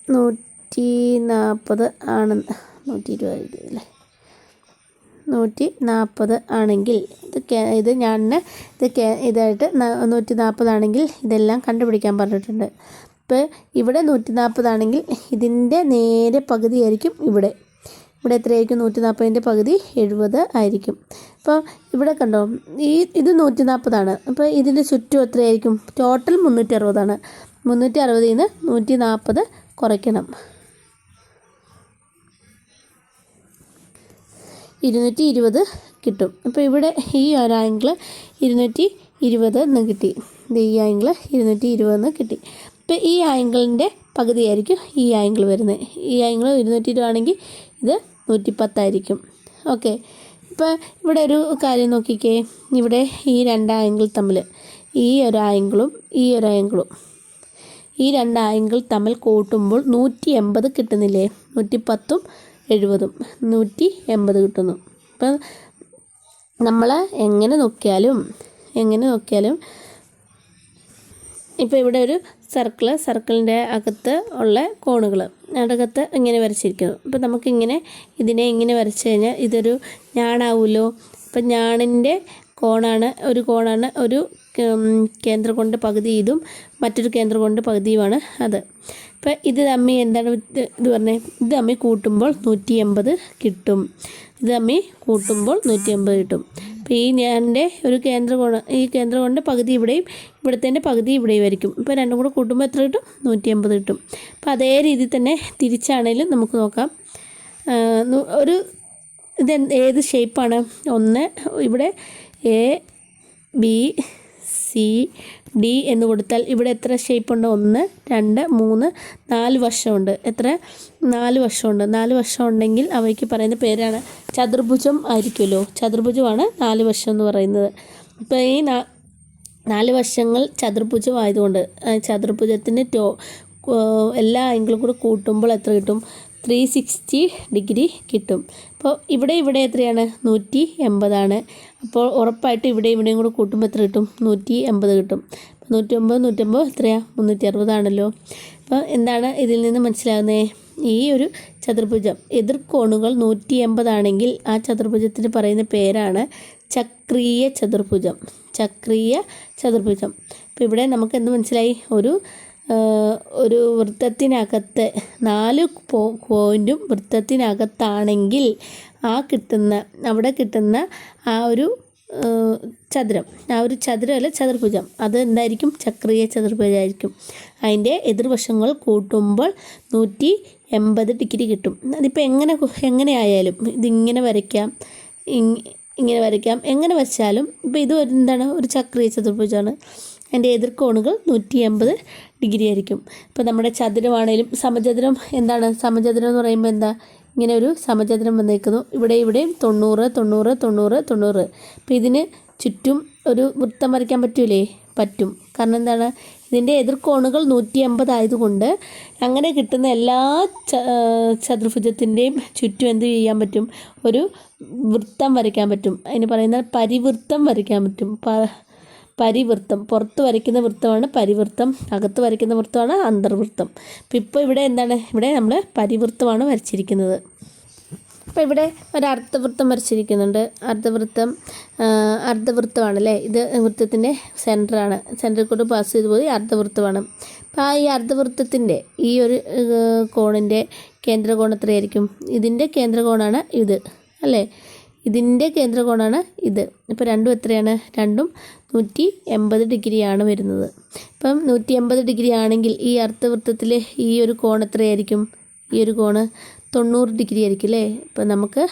നൂറ്റി നാൽപ്പത് ആണ് നൂറ്റി ഇരുപത് അല്ലേ? നൂറ്റി നാൽപ്പത് ആണെങ്കിൽ ഇത് ഇത് ഞാൻ ഇത് ഇതായിട്ട് നൂറ്റി നാൽപ്പതാണെങ്കിൽ ഇതെല്ലാം കണ്ടുപിടിക്കാൻ പറഞ്ഞിട്ടുണ്ട്. ഇപ്പോൾ ഇവിടെ നൂറ്റി നാൽപ്പതാണെങ്കിൽ ഇതിന്റെ നേരെ പകുതിയായിരിക്കും ഇവിടെ. ഇവിടെ എത്രയായിരിക്കും? നൂറ്റി നാൽപ്പതിന്റെ പകുതി എഴുപത് ആയിരിക്കും. അപ്പോൾ ഇവിടെ കണ്ടോ ഈ ഇത് നൂറ്റി നാൽപ്പതാണ് അപ്പോൾ ഇതിന്റെ ചുറ്റും എത്രയായിരിക്കും? ടോട്ടൽ മുന്നൂറ്റി അറുപതാണ് മുന്നൂറ്റി അറുപതിൽ നിന്ന് നൂറ്റി നാൽപ്പത് കുറയ്ക്കണം. ഇരുന്നൂറ്റി ഇരുപത് കിട്ടും. അപ്പോൾ ഇവിടെ ഈ ഒരു ആംഗിൾ ഇരുന്നൂറ്റി ഇരുപത് എന്ന് കിട്ടി ഈ ആംഗിൾ ഇരുന്നൂറ്റി ഇരുപതെന്ന് കിട്ടി. ഇപ്പോൾ ഈ ആംഗിളിന്റെ പകുതിയായിരിക്കും ഈ ആംഗിൾ വരുന്നത്. ഈ ആംഗിൾ ഇരുന്നൂറ്റി ഇരുപതാണെങ്കിൽ ഇത് നൂറ്റി പത്തായിരിക്കും ഓക്കെ. ഇപ്പോൾ ഇവിടെ ഒരു കാര്യം നോക്കിക്കേ. ഇവിടെ ഈ രണ്ട് ആംഗിൾ തമ്മിൽ ഈ ഒരു ആംഗിളും ഈ ഒരു ആംഗിളും. ഈ രണ്ട് ആംഗിൾ തമ്മിൽ കൂട്ടുമ്പോൾ നൂറ്റി എൺപത് കിട്ടുന്നില്ലേ? നൂറ്റി പത്തും എഴുപതും. നൂറ്റി എൺപത് കിട്ടുന്നു. അപ്പം നമ്മൾ എങ്ങനെ നോക്കിയാലും എങ്ങനെ നോക്കിയാലും ഇപ്പോൾ ഇവിടെ ഒരു സർക്കിൾ സർക്കിളിന്റെ അകത്ത് ഉള്ള കോണുകൾ അടകത്ത് ഇങ്ങനെ വരച്ചിരിക്കുന്നു. അപ്പോൾ നമുക്കിങ്ങനെ ഇതിനെ ഇങ്ങനെ വരച്ച് കഴിഞ്ഞാൽ ഇതൊരു ഞാണാവുമല്ലോ അപ്പം ഞാണിന്റെ കോണാണ് ഒരു കോണാണ് ഒരു കേന്ദ്ര കൊണ്ട് പകുതി ഇതും മറ്റൊരു കേന്ദ്ര കൊണ്ട് പകുതിയുമാണ് അത്. അപ്പോൾ ഇത് തമ്മി എന്താണ് ഇത് പറഞ്ഞത് ഇത് തമ്മി കൂട്ടുമ്പോൾ നൂറ്റി എൺപത് കിട്ടും. ഇത് തമ്മി കൂട്ടുമ്പോൾ നൂറ്റി എൺപത് കിട്ടും. അപ്പോൾ ഈ ഞാന്റെ ഒരു കേന്ദ്ര കോണ് ഈ കേന്ദ്രകോണിന്റെ പകുതി ഇവിടെയും ഇവിടുത്തെ പകുതി ഇവിടെയും ആയിരിക്കും. ഇപ്പോൾ രണ്ടും കൂടെ കൂട്ടുമ്പോൾ എത്ര കിട്ടും? നൂറ്റി അമ്പത് കിട്ടും. അപ്പോൾ അതേ രീതിയിൽ തന്നെ തിരിച്ചാണേലും നമുക്ക് നോക്കാം. ഒരു ഇത് ഏത് ഷേപ്പാണ് ഒന്ന് ഇവിടെ എ ബി സി ഡി എന്ന് കൊടുത്താൽ ഇവിടെ എത്ര ഷേപ്പ് ഉണ്ട്? ഒന്ന് രണ്ട് മൂന്ന് നാല് വശമുണ്ട്. എത്ര? നാല് വശമുണ്ട്. നാല് വശം ഉണ്ടെങ്കിൽ അവയ്ക്ക് പറയുന്ന പേരാണ് ചതുർഭുജം ആയിരിക്കുമല്ലോ. ചതുർഭുജമാണ് നാല് വശം എന്ന് പറയുന്നത്. ഇപ്പോൾ ഈ നാല് വശങ്ങൾ ചതുർഭുജം ആയതുകൊണ്ട് ചതുർഭുജത്തിന്റെ ടോ എല്ലാ ആംഗിളും കൂടെ കൂട്ടുമ്പോൾ എത്ര കിട്ടും? ത്രീ സിക്സ്റ്റി ഡിഗ്രി കിട്ടും. അപ്പോൾ ഇവിടെ ഇവിടെ എത്രയാണ്? നൂറ്റി എൺപതാണ്. അപ്പോൾ ഉറപ്പായിട്ട് ഇവിടെ ഇവിടെയും കൂടെ കൂട്ടുമ്പോൾ എത്ര കിട്ടും? നൂറ്റി എൺപത് കിട്ടും. അപ്പോൾ നൂറ്റി ഒമ്പത് നൂറ്റമ്പത് എത്രയാണ് മുന്നൂറ്റി അറുപതാണല്ലോ അപ്പോൾ എന്താണ് ഇതിൽ നിന്ന് മനസ്സിലാകുന്നത് ഈ ഒരു ചതുർഭുജം എതിർക്കോണുകൾ നൂറ്റി എൺപതാണെങ്കിൽ ആ ചതുർഭുജത്തിന് പറയുന്ന പേരാണ് ചക്രീയ ചതുർഭുജം. ചക്രീയ ചതുർഭുജം. അപ്പോൾ ഇവിടെ നമുക്ക് എന്ത് മനസ്സിലായി? ഒരു ഒരു വൃത്തത്തിനകത്ത് നാല് പോയിന്റും വൃത്തത്തിനകത്താണെങ്കിൽ ആ കിട്ടുന്ന അവിടെ കിട്ടുന്ന ആ ഒരു ചതുരം. ആ ഒരു ചതുരം അല്ല ചതുർഭുജം. അത് എന്തായിരിക്കും? ചക്രീയ ചതുർഭുജമായിരിക്കും. അതിന്റെ എതിർവശങ്ങൾ കൂട്ടുമ്പോൾ നൂറ്റി എൺപത് ഡിഗ്രി കിട്ടും. അതിപ്പോൾ എങ്ങനെ എങ്ങനെ ആയാലും ഇതിങ്ങനെ വരയ്ക്കാം. ഇങ്- ഇങ്ങനെ വരയ്ക്കാം. എങ്ങനെ വരച്ചാലും ഇപ്പോൾ ഇത് എന്താണ്? ഒരു ചക്രീയ ചതുർഭുജമാണ്. അതിന്റെ എതിർക്കോണുകൾ നൂറ്റി എൺപത് ഡിഗ്രി ആയിരിക്കും. ഇപ്പോൾ നമ്മുടെ ചതുരമാണേലും സമചതുരം എന്താണ്? സമചതുരം എന്ന് പറയുമ്പോൾ എന്താ? ഇങ്ങനെ ഒരു സമചതുരം വന്നിരിക്കുന്നു ഇവിടെ ഇവിടെയും തൊണ്ണൂറ് തൊണ്ണൂറ് തൊണ്ണൂറ് തൊണ്ണൂറ്. അപ്പോൾ ഇതിന് ചുറ്റും ഒരു വൃത്തം വരയ്ക്കാൻ പറ്റൂലേ? പറ്റും. കാരണം എന്താണ്? ഇതിന്റെ എതിർക്കോണുകൾ നൂറ്റി അമ്പതായതുകൊണ്ട് അങ്ങനെ കിട്ടുന്ന എല്ലാ ചതുർഭുജത്തിന്റെയും ചുറ്റും എന്ത് ചെയ്യാൻ പറ്റും? ഒരു വൃത്തം വരയ്ക്കാൻ പറ്റും. അതിന് പറയുന്ന പരിവൃത്തം വരയ്ക്കാൻ പറ്റും. പരിവൃത്തം. പുറത്ത് വരയ്ക്കുന്ന വൃത്തമാണ് പരിവൃത്തം. അകത്ത് വരയ്ക്കുന്ന വൃത്തമാണ് അന്തർവൃത്തം. അപ്പം ഇപ്പോൾ ഇവിടെ എന്താണ്? ഇവിടെ നമ്മൾ പരിവൃത്തമാണ് വരച്ചിരിക്കുന്നത്. അപ്പോൾ ഇവിടെ ഒരു അർദ്ധവൃത്തം വരച്ചിരിക്കുന്നുണ്ട്. അർദ്ധവൃത്തം അർദ്ധവൃത്തമാണല്ലേ ഇത് വൃത്തത്തിന്റെ സെന്ററാണ് സെന്ററിൽ കൂടെ പാസ് ചെയ്ത് പോയി അർദ്ധവൃത്തമാണ്. അപ്പോൾ ആ ഈ അർദ്ധവൃത്തത്തിന്റെ ഈ ഒരു കോണിന്റെ കേന്ദ്രകോണം എത്രയായിരിക്കും? ഇതിന്റെ കേന്ദ്രകോണാണ് ഇത്. അല്ലേ? ഇതിന്റെ കേന്ദ്രകോണാണ് ഇത്. ഇപ്പോൾ രണ്ടും എത്രയാണ്? രണ്ടും നൂറ്റി എൺപത് ഡിഗ്രിയാണ് വരുന്നത്. ഇപ്പം നൂറ്റി എൺപത് ഡിഗ്രി ആണെങ്കിൽ ഈ അർത്ഥവൃത്തത്തിലെ ഈ ഒരു കോൺ എത്രയായിരിക്കും? ഈ ഒരു കോണ് തൊണ്ണൂറ് ഡിഗ്രി ആയിരിക്കും അല്ലേ? ഇപ്പം നമുക്ക്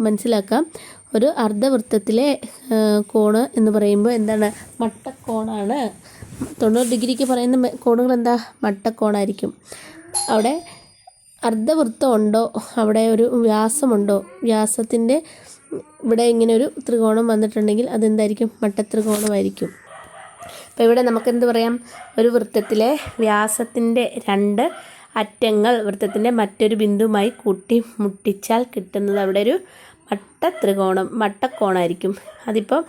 മനസ്സിലാക്കാം. ഒരു അർദ്ധവൃത്തത്തിലെ കോണ് എന്ന് പറയുമ്പോൾ എന്താണ്? മട്ടക്കോണാണ്. തൊണ്ണൂറ് ഡിഗ്രിക്ക് പറയുന്ന കോണുകൾ എന്താ? മട്ടക്കോണായിരിക്കും. അവിടെ അർദ്ധവൃത്തം ഉണ്ടോ? അവിടെ ഒരു വ്യാസമുണ്ടോ? വ്യാസത്തിന്റെ ഇവിടെ ഇങ്ങനെ ഒരു ത്രികോണം വന്നിട്ടുണ്ടെങ്കിൽ അതെന്തായിരിക്കും? മട്ടത്രികോണമായിരിക്കും. അപ്പോൾ ഇവിടെ നമുക്ക് എന്ത് പറയാം? ഒരു വൃത്തത്തിലെ വ്യാസത്തിന്റെ രണ്ട് അറ്റങ്ങൾ വൃത്തത്തിന്റെ മറ്റൊരു ബിന്ദുവുമായി കൂട്ടി മുട്ടിച്ചാൽ കിട്ടുന്നത് അവിടെ ഒരു മട്ട ത്രികോണം മട്ടക്കോണായിരിക്കും. അതിപ്പം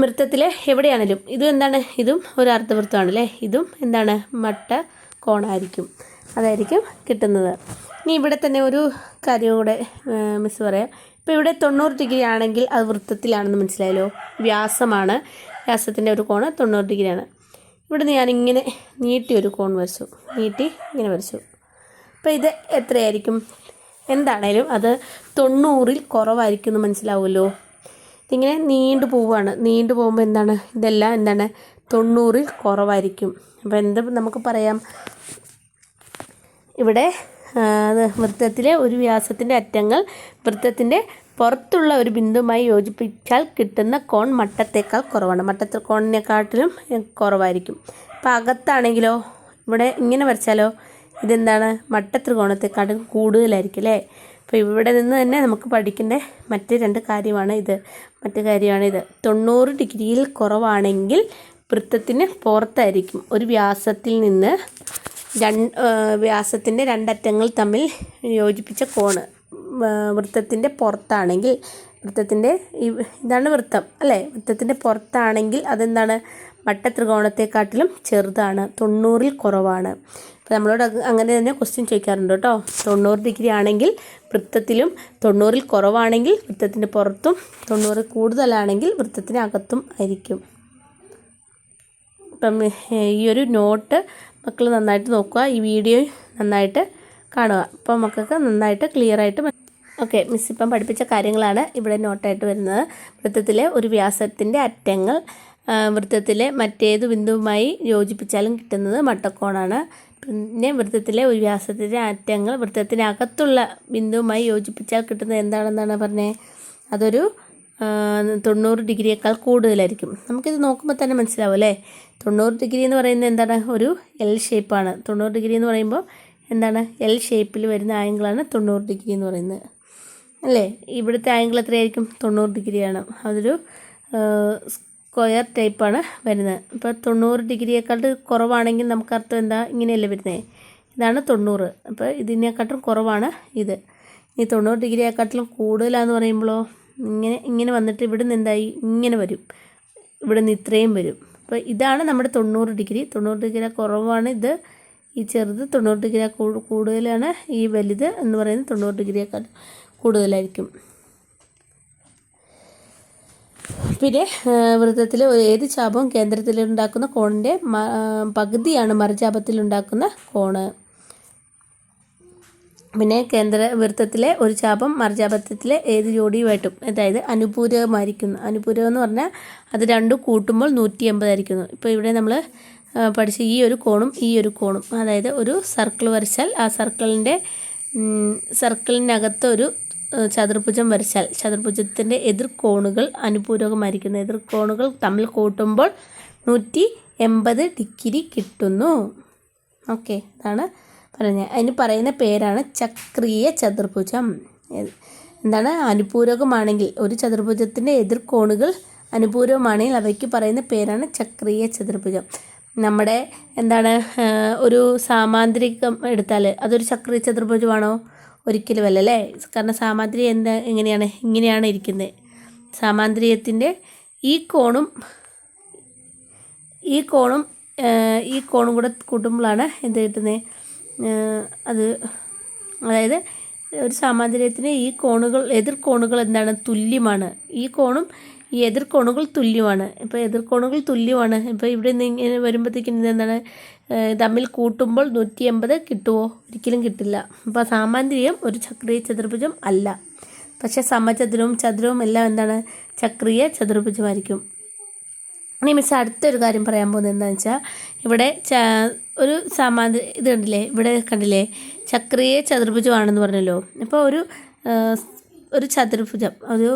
വൃത്തത്തിലെ എവിടെയാണെങ്കിലും ഇതും എന്താണ്? ഇതും ഒരു അർദ്ധവൃത്തമാണ് അല്ലേ ഇതും എന്താണ്? മട്ട കോണായിരിക്കും അതായിരിക്കും കിട്ടുന്നത്. ഇനി ഇവിടെ തന്നെ ഒരു കാര്യം കൂടെ മിസ് പറയാം. ഇപ്പോൾ ഇവിടെ തൊണ്ണൂറ് ഡിഗ്രി ആണെങ്കിൽ അത് വൃത്തത്തിലാണെന്ന് മനസ്സിലായല്ലോ. വ്യാസമാണ്. വ്യാസത്തിന്റെ ഒരു കോണ് തൊണ്ണൂറ് ഡിഗ്രിയാണ് ഇവിടുന്ന് ഞാനിങ്ങനെ നീട്ടി ഒരു കോൺ വരച്ചു. നീട്ടി ഇങ്ങനെ വരച്ചു. അപ്പോൾ ഇത് എത്രയായിരിക്കും? എന്താണേലും അത് തൊണ്ണൂറിൽ കുറവായിരിക്കും എന്ന് മനസ്സിലാവുമല്ലോ. ഇതിങ്ങനെ നീണ്ടു പോവുകയാണ്. നീണ്ടു പോകുമ്പോൾ എന്താണ്? ഇതെല്ലാം എന്താണ്? തൊണ്ണൂറിൽ കുറവായിരിക്കും. അപ്പോൾ എന്ത് നമുക്ക് പറയാം? ഇവിടെ വൃത്തത്തിലെ ഒരു വ്യാസത്തിന്റെ അറ്റങ്ങൾ വൃത്തത്തിന്റെ പുറത്തുള്ള ഒരു ബിന്ദുമായി യോജിപ്പിച്ചാൽ കിട്ടുന്ന കോൺ മട്ടത്തേക്കാൾ കുറവാണ്. മട്ടത്തിൽ കോണിനെക്കാട്ടിലും കുറവായിരിക്കും. അപ്പോൾ അകത്താണെങ്കിലോ ഇവിടെ ഇങ്ങനെ വരച്ചാലോ ഇതെന്താണ്? മട്ടത്രികോണത്തെക്കാട്ടും കൂടുതലായിരിക്കും അല്ലേ? അപ്പോൾ ഇവിടെ നിന്ന് തന്നെ നമുക്ക് പഠിക്കേണ്ട മറ്റ് രണ്ട് കാര്യമാണ് ഇത്. മറ്റു കാര്യമാണ് ഇത്. തൊണ്ണൂറ് ഡിഗ്രിയിൽ കുറവാണെങ്കിൽ വൃത്തത്തിന് പുറത്തായിരിക്കും. ഒരു വ്യാസത്തിൽ നിന്ന് രണ്ട് വ്യാസത്തിന്റെ രണ്ടറ്റങ്ങൾ തമ്മിൽ യോജിപ്പിച്ച കോണ്. വൃത്തത്തിന്റെ പുറത്താണെങ്കിൽ വൃത്തത്തിന്റെ ഇതാണ് വൃത്തം അല്ലേ? വൃത്തത്തിന്റെ പുറത്താണെങ്കിൽ അതെന്താണ്? മട്ടത്രികോണത്തെക്കാട്ടിലും ചെറുതാണ് തൊണ്ണൂറിൽ കുറവാണ്. അപ്പോൾ നമ്മളോട് അങ്ങനെ തന്നെ ക്വസ്റ്റ്യൻ ചോദിക്കാറുണ്ട് കേട്ടോ. തൊണ്ണൂറ് ഡിഗ്രി ആണെങ്കിൽ വൃത്തത്തിലും തൊണ്ണൂറിൽ കുറവാണെങ്കിൽ വൃത്തത്തിന്റെ പുറത്തും തൊണ്ണൂറ് കൂടുതലാണെങ്കിൽ വൃത്തത്തിന് അകത്തും ആയിരിക്കും. ഇപ്പം ഈ ഒരു നോട്ട് മക്കൾ നന്നായിട്ട് നോക്കുക. ഈ വീഡിയോ നന്നായിട്ട് കാണുക. അപ്പോൾ മക്കൾക്ക് നന്നായിട്ട് ക്ലിയർ ആയിട്ട് ഓക്കെ മിസ് ഇപ്പം പഠിപ്പിച്ച കാര്യങ്ങളാണ് ഇവിടെ നോട്ടായിട്ട് വരുന്നത്. വൃത്തത്തിലെ ഒരു വ്യാസത്തിന്റെ അറ്റങ്ങൾ വൃത്തത്തിലെ മറ്റേത് ബിന്ദുവുമായി യോജിപ്പിച്ചാലും കിട്ടുന്നത് മട്ടക്കോണാണ്. പിന്നെ വൃത്തത്തിലെ ഒരു വ്യാസത്തിന്റെ അറ്റങ്ങൾ വൃത്തത്തിനകത്തുള്ള ബിന്ദുവുമായി യോജിപ്പിച്ചാൽ കിട്ടുന്നത് എന്താണെന്നാണ് പറഞ്ഞത് അതൊരു തൊണ്ണൂറ് ഡിഗ്രിയേക്കാൾ കൂടുതലായിരിക്കും. നമുക്കിത് നോക്കുമ്പോൾ തന്നെ മനസ്സിലാവും അല്ലേ? തൊണ്ണൂറ് ഡിഗ്രി എന്ന് പറയുന്നത് എന്താണ്? ഒരു എൽ ഷേപ്പാണ് തൊണ്ണൂറ് ഡിഗ്രി എന്ന് പറയുമ്പോൾ എന്താണ്? എൽ ഷേപ്പിൽ വരുന്ന ആംഗിളാണ് തൊണ്ണൂറ് ഡിഗ്രി എന്ന് പറയുന്നത്. അല്ലേ? ഇവിടുത്തെ ആംഗിൾ എത്രയായിരിക്കും? തൊണ്ണൂറ് ഡിഗ്രിയാണ് അതൊരു സ്ക്വയർ ടൈപ്പാണ് വരുന്നത്. ഇപ്പോൾ തൊണ്ണൂറ് ഡിഗ്രിയേക്കാൾ കുറവാണെങ്കിൽ നമുക്ക് അർത്ഥം എന്താ? ഇങ്ങനെയല്ലേ വരുന്നത് ഇതാണ് തൊണ്ണൂറ്. അപ്പോൾ ഇതിനെക്കാട്ടും കുറവാണ് ഇത്. ഈ തൊണ്ണൂറ് ഡിഗ്രിയെക്കാട്ടിലും കൂടുതലാന്ന് പറയുമ്പോഴോ ഇങ്ങനെ ഇങ്ങനെ വന്നിട്ട് ഇവിടെ നിന്ന് എന്തായി? ഇങ്ങനെ വരും. ഇവിടെ നിന്ന് ഇത്രയും വരും. അപ്പോൾ ഇതാണ് നമ്മുടെ തൊണ്ണൂറ് ഡിഗ്രി. തൊണ്ണൂറ് ഡിഗ്രി കുറവാണ് ഇത്. ഈ ചെറുത് തൊണ്ണൂറ് ഡിഗ്രി കൂടുതലാണ്. ഈ വലുത് എന്ന് പറയുന്നത് തൊണ്ണൂറ് ഡിഗ്രിയേക്കാൾ കൂടുതലായിരിക്കും. പിന്നെ വൃത്തത്തിൽ ഏത് ചാപവും കേന്ദ്രത്തിലുണ്ടാക്കുന്ന കോണിന്റെ പകുതിയാണ് മറുചാപത്തിലുണ്ടാക്കുന്ന കോണ്. പിന്നെ കേന്ദ്ര വൃത്തത്തിലെ ഒരു ചാപം മർജാപത്രത്തിലെ ഏത് ജോഡിയുമായിട്ടും അതായത് അനുപൂരകമായിരിക്കുന്നു. അനുപൂരകം എന്ന് പറഞ്ഞാൽ അത് രണ്ടും കൂട്ടുമ്പോൾ നൂറ്റി എൺപതായിരിക്കുന്നു ഇപ്പോൾ ഇവിടെ നമ്മൾ പഠിച്ച ഈ ഒരു കോണും ഈ ഒരു കോണും. അതായത് ഒരു സർക്കിൾ വരച്ചാൽ ആ സർക്കിളിന്റെ സർക്കിളിനകത്ത് ഒരു ചതുർഭുജം വരച്ചാൽ ചതുർഭുജത്തിന്റെ എതിർ കോണുകൾ അനുപൂരകമായിരിക്കുന്നു. എതിർ കോണുകൾ തമ്മിൽ കൂട്ടുമ്പോൾ നൂറ്റി എൺപത് ഡിഗ്രി കിട്ടുന്നു. ഓക്കെ അതാണ് പറഞ്ഞത് അതിന് പറയുന്ന പേരാണ് ചക്രീയ ചതുർഭുജം. എന്താണ്? അനുപൂരകമാണെങ്കിൽ ഒരു ചതുർഭുജത്തിന്റെ എതിർകോണുകൾ അനുപൂരകമാണെങ്കിൽ അവയ്ക്ക് പറയുന്ന പേരാണ് ചക്രീയ ചതുർഭുജം. നമ്മുടെ എന്താണ് ഒരു സാമാന്ത്രികം എടുത്താൽ അതൊരു ചക്രീയ ചതുർഭുജമാണോ? ഒരിക്കലും അല്ല അല്ലേ? കാരണം സാമാന്ത്രി എന്താ എങ്ങനെയാണ്? ഇങ്ങനെയാണ് ഇരിക്കുന്നത് സാമാന്തരികത്തിന്റെ ഈ കോണും ഈ കോണും ഈ കോണും കൂടെ കൂട്ടുമ്പോഴാണ് എന്ത് കിട്ടുന്നത് അത് അതായത് ഒരു സാമാന്തര്യത്തിന് ഈ കോണുകൾ എതിർ കോണുകൾ എന്താണ് തുല്യമാണ്. ഈ കോണും ഈ എതിർ കോണുകൾ തുല്യമാണ്. ഇപ്പോൾ എതിർ കോണുകൾ തുല്യമാണ്. ഇപ്പോൾ ഇവിടെ നിന്ന് ഇങ്ങനെ വരുമ്പോഴത്തേക്കും എന്താണ്? തമ്മിൽ കൂട്ടുമ്പോൾ നൂറ്റി എൺപത് കിട്ടുമോ ഒരിക്കലും കിട്ടില്ല. അപ്പോൾ സാമാന്തര്യം ഒരു ചക്രീയ ചതുർഭുജം അല്ല. പക്ഷേ സമചതുരവും ചതുരവും എല്ലാം എന്താണ്? ചക്രീയ ചതുർഭുജമായിരിക്കും. ഇനി മിസ് അടുത്തൊരു കാര്യം പറയാൻ പോകുന്നത് എന്താണെന്ന് വെച്ചാൽ ഇവിടെ ഒരു സമാധി ഇത് കണ്ടില്ലേ ഇവിടെ കണ്ടില്ലേ ചക്രീയ ചതുർഭുജമാണെന്ന് പറഞ്ഞല്ലോ. അപ്പോൾ ഒരു ഒരു ചതുർഭുജം ഒരു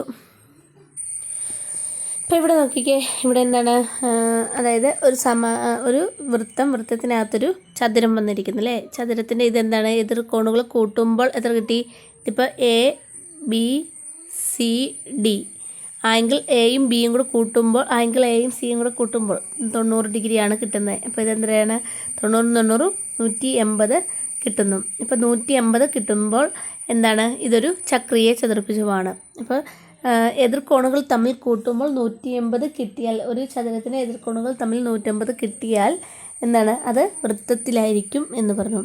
ഇപ്പോൾ ഇവിടെ നോക്കിക്കേ ഇവിടെ എന്താണ് അതായത് ഒരു സമ ഒരു വൃത്തം വൃത്തത്തിനകത്തൊരു ചതുരം വന്നിരിക്കുന്നു അല്ലേ? ചതുരത്തിന്റെ ഇതെന്താണ് എതിർ കോണുകൾ കൂട്ടുമ്പോൾ എത്ര കിട്ടി? ഇതിപ്പോൾ A B C D angle എയും ബിയും കൂടെ കൂട്ടുമ്പോൾ ആംഗിൾ എയും സിയും കൂടെ കൂട്ടുമ്പോൾ തൊണ്ണൂറ് ഡിഗ്രിയാണ് കിട്ടുന്നത്. അപ്പോൾ ഇതെന്തിനാണ് തൊണ്ണൂറ് തൊണ്ണൂറ് നൂറ്റി എൺപത് കിട്ടുന്നു. ഇപ്പോൾ നൂറ്റി എൺപത് കിട്ടുമ്പോൾ എന്താണ്? ഇതൊരു ചക്രീയ ചതുർഭുജമാണ്. അപ്പോൾ എതിർക്കോണുകൾ തമ്മിൽ കൂട്ടുമ്പോൾ നൂറ്റി എൺപത് കിട്ടിയാൽ ഒരു ചതുരത്തിന് എതിർക്കോണുകൾ തമ്മിൽ നൂറ്റമ്പത് കിട്ടിയാൽ എന്താണ്? അത് വൃത്തത്തിലായിരിക്കും എന്ന് പറഞ്ഞു.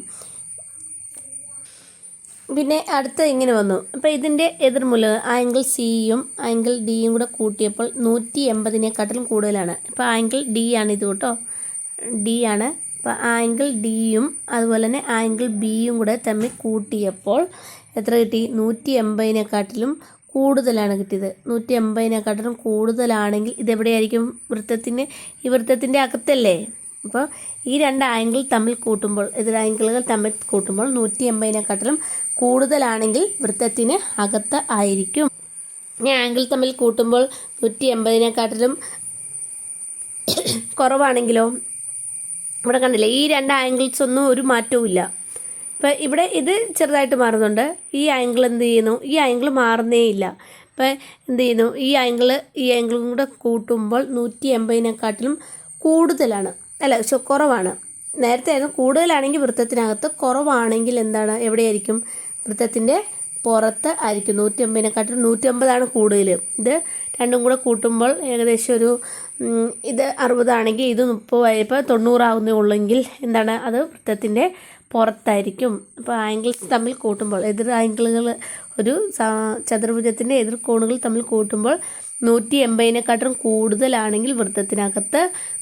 പിന്നെ അടുത്ത ഇങ്ങനെ വന്നു. അപ്പോൾ ഇതിന്റെ എതിർമൂല ആംഗിൾ സിയും ആംഗിൾ ഡിയും കൂടെ കൂട്ടിയപ്പോൾ നൂറ്റി എൺപതിനെക്കാട്ടിലും കൂടുതലാണ് ഇപ്പോൾ ആംഗിൾ ഡി ആണ് ഇത് കേട്ടോ. ഡി ആണ്. അപ്പോൾ ആംഗിൾ ഡിയും അതുപോലെ തന്നെ ആംഗിൾ ബിയും കൂടെ തമ്മിൽ കൂട്ടിയപ്പോൾ എത്ര കിട്ടി? നൂറ്റി എൺപതിനെക്കാട്ടിലും കൂടുതലാണ് കിട്ടിയത്. നൂറ്റി എൺപതിനെക്കാട്ടിലും കൂടുതലാണെങ്കിൽ ഇതെവിടെയായിരിക്കും വൃത്തത്തിന് ഈ വൃത്തത്തിന്റെ അകത്തല്ലേ? അപ്പോൾ ഈ രണ്ട് ആംഗിൾ തമ്മിൽ കൂട്ടുമ്പോൾ എതിർ ആംഗിളുകൾ തമ്മിൽ കൂട്ടുമ്പോൾ നൂറ്റി എൺപതിനെക്കാട്ടിലും കൂടുതലാണെങ്കിൽ വൃത്തത്തിന് അകത്ത് ആയിരിക്കും. ഇനി ആംഗിൾ തമ്മിൽ കൂട്ടുമ്പോൾ നൂറ്റി എൺപതിനെക്കാട്ടിലും കുറവാണെങ്കിലോ? ഇവിടെ കണ്ടില്ലേ ഈ രണ്ട് ആംഗിൾസ് ഒന്നും ഒരു മാറ്റവും ഇല്ല. ഇപ്പം ഇവിടെ ഇത് ചെറുതായിട്ട് മാറുന്നുണ്ട്. ഈ ആംഗിൾ എന്ത് ചെയ്യുന്നു? ഈ ആംഗിൾ മാറുന്നേ ഇല്ല. ഇപ്പം എന്ത് ചെയ്യുന്നു? ഈ ആംഗിൾ ഈ ആംഗിളും കൂടെ കൂട്ടുമ്പോൾ നൂറ്റി എൺപതിനെക്കാട്ടിലും കൂടുതലാണ്. അല്ല കുറവാണ്. നേരത്തെ ആയിരുന്നു. കൂടുതലാണെങ്കിൽ വൃത്തത്തിനകത്ത് കുറവാണെങ്കിൽ എന്താണ്? എവിടെയായിരിക്കും? വൃത്തത്തിന്റെ പുറത്ത് ആയിരിക്കും. നൂറ്റി നൂറ്റമ്പതാണ് കൂടുതൽ ഇത് രണ്ടും കൂടെ കൂട്ടുമ്പോൾ ഏകദേശം ഒരു ഇത് അറുപതാണെങ്കിൽ ഇത് മുപ്പത് ഇപ്പോൾ തൊണ്ണൂറാവുന്നേ ഉള്ളെങ്കിൽ എന്താണ് അത് വൃത്തത്തിന്റെ പുറത്തായിരിക്കും. അപ്പോൾ ആംഗിൾസ് തമ്മിൽ കൂട്ടുമ്പോൾ എതിർ ആംഗിളുകൾ ഒരു ചതുർഭുജത്തിന്റെ എതിർ കോണുകൾ തമ്മിൽ കൂട്ടുമ്പോൾ നൂറ്റി എൺപതിനെക്കാട്ടിലും കൂടുതലാണെങ്കിൽ വൃത്തത്തിനകത്ത്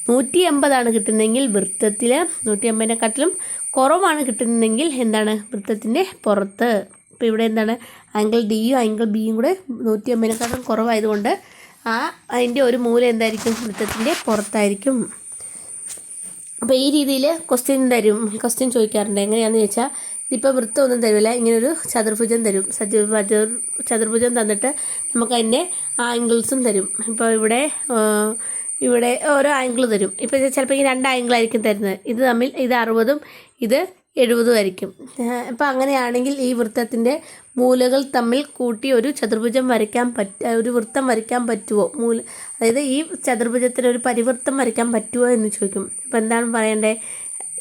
നൂറ്റി എൺപതാണ് കിട്ടുന്നതെങ്കിൽ വൃത്തത്തിൽ നൂറ്റി എൺപതിനെക്കാട്ടിലും കുറവാണ് കിട്ടുന്നതെങ്കിൽ എന്താണ് വൃത്തത്തിന്റെ പുറത്ത്. ഇപ്പോൾ ഇവിടെ എന്താണ്? ആംഗിൾ ഡിയും ആംഗിൾ ബിയും കൂടെ നൂറ്റി അമ്പതിനെക്കാളും കുറവായതുകൊണ്ട് ആ അതിന്റെ ഒരു മൂല എന്തായിരിക്കും? വൃത്തത്തിന്റെ പുറത്തായിരിക്കും. അപ്പോൾ ഈ രീതിയിൽ ക്വസ്റ്റ്യൻ തരും. ക്വസ്റ്റ്യൻ ചോദിക്കാറുണ്ട്. എങ്ങനെയാണെന്ന് ചോദിച്ചാൽ ഇതിപ്പോൾ വൃത്തം ഒന്നും തരില്ല ഇങ്ങനൊരു ചതുർഭുജം തരും. ചതുർഭുജം തന്നിട്ട് നമുക്ക് അതിന്റെ ആംഗിൾസും തരും. ഇപ്പോൾ ഇവിടെ ഇവിടെ ഓരോ ആംഗിൾ തരും. ഇപ്പോൾ ചിലപ്പോൾ ഈ രണ്ട് ആംഗിളായിരിക്കും തരുന്നത്. ഇത് തമ്മിൽ ഇത് അറുപതും ഇത് എഴുപതും ആയിരിക്കും. അപ്പോൾ അങ്ങനെയാണെങ്കിൽ ഈ വൃത്തത്തിന്റെ മൂലകൾ തമ്മിൽ കൂട്ടി ഒരു ചതുർഭുജം വരയ്ക്കാൻ പറ്റ ഒരു വൃത്തം വരയ്ക്കാൻ പറ്റുമോ മൂല അതായത് ഈ ചതുർഭുജത്തിന് ഒരു പരിവൃത്തം വരയ്ക്കാൻ പറ്റുമോ എന്ന് ചോദിക്കും. അപ്പോൾ എന്താണ് പറയണ്ടേ?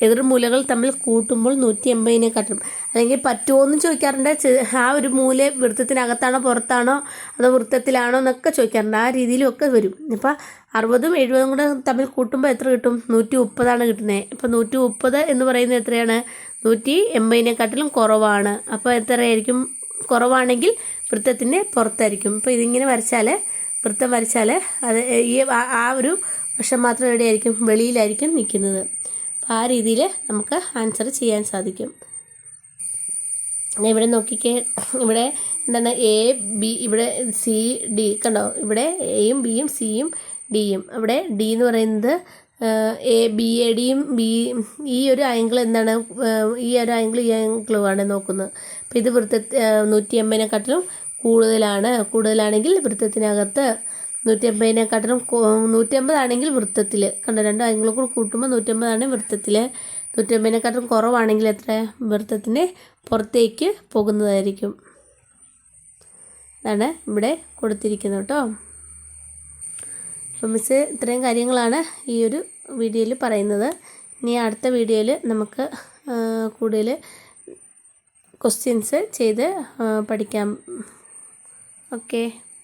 എതിർമൂലകൾ തമ്മിൽ കൂട്ടുമ്പോൾ നൂറ്റി എൺപതിനെക്കാട്ടും അല്ലെങ്കിൽ പറ്റുമോ എന്ന് ചോദിക്കാറുണ്ട് ആ ഒരു മൂല വൃത്തത്തിനകത്താണോ പുറത്താണോ അതോ വൃത്തത്തിലാണോ എന്നൊക്കെ ചോദിക്കാറുണ്ട്. ആ രീതിയിലും ഒക്കെ വരും. ഇപ്പോൾ അറുപതും എഴുപതും കൂടെ തമ്മിൽ കൂട്ടുമ്പോൾ എത്ര കിട്ടും? നൂറ്റി മുപ്പതാണ് കിട്ടുന്നത് ഇപ്പോൾ നൂറ്റി മുപ്പത് എന്ന് പറയുന്നത് എത്രയാണ്? നൂറ്റി എൺപതിനെക്കാട്ടിലും കുറവാണ്. അപ്പോൾ എത്രയായിരിക്കും? കുറവാണെങ്കിൽ വൃത്തത്തിന്റെ പുറത്തായിരിക്കും. ഇപ്പോൾ ഇതിങ്ങനെ വരച്ചാൽ വൃത്തം വരച്ചാൽ അത് ഈ ആ- ഒരു വശം മാത്രം എവിടെയായിരിക്കും? വെളിയിലായിരിക്കും നിൽക്കുന്നത്. ആ രീതിയിൽ നമുക്ക് ആൻസർ ചെയ്യാൻ സാധിക്കും. ഇവിടെ നോക്കിക്കേ ഇവിടെ എന്താണ് എ ബി ഇവിടെ സി ഡി കണ്ടോ? ഇവിടെ എയും ബിയും സിയും ഡിയും അവിടെ ഡി എന്ന് പറയുന്നത് എ ബി എ ഡിയും ബി ഈ ഒരു ആംഗിൾ എന്താണ്? ഈ ഒരു ആംഗിൾ ഈ ആംഗിളുമാണ് നോക്കുന്നത്. അപ്പോൾ ഇത് വൃത്ത നൂറ്റി എൺപതിനെക്കാട്ടിലും കൂടുതലാണ്. കൂടുതലാണെങ്കിൽ വൃത്തത്തിനകത്ത് നൂറ്റി എൺപതിനെക്കാട്ടിലും നൂറ്റമ്പതാണെങ്കിൽ വൃത്തത്തിൽ കണ്ടോ രണ്ട് ആംഗിളും കൂടെ കൂട്ടുമ്പോൾ നൂറ്റമ്പതാണ് വൃത്തത്തിൽ നൂറ്റമ്പതിനെക്കാട്ടിലും കുറവാണെങ്കിൽ എത്ര? വൃത്തത്തിന്റെ പുറത്തേക്ക് പോകുന്നതായിരിക്കും. അതാണ് ഇവിടെ കൊടുത്തിരിക്കുന്നത് കേട്ടോ. അപ്പോൾ മിസ് ഇത്രയും കാര്യങ്ങളാണ് ഈ ഒരു വീഡിയോയിൽ പറയുന്നത്. ഇനി അടുത്ത വീഡിയോയിൽ നമുക്ക് കൂടുതൽ ക്വസ്റ്റ്യൻസ് ചെയ്ത് പഠിക്കാം. ഓക്കെ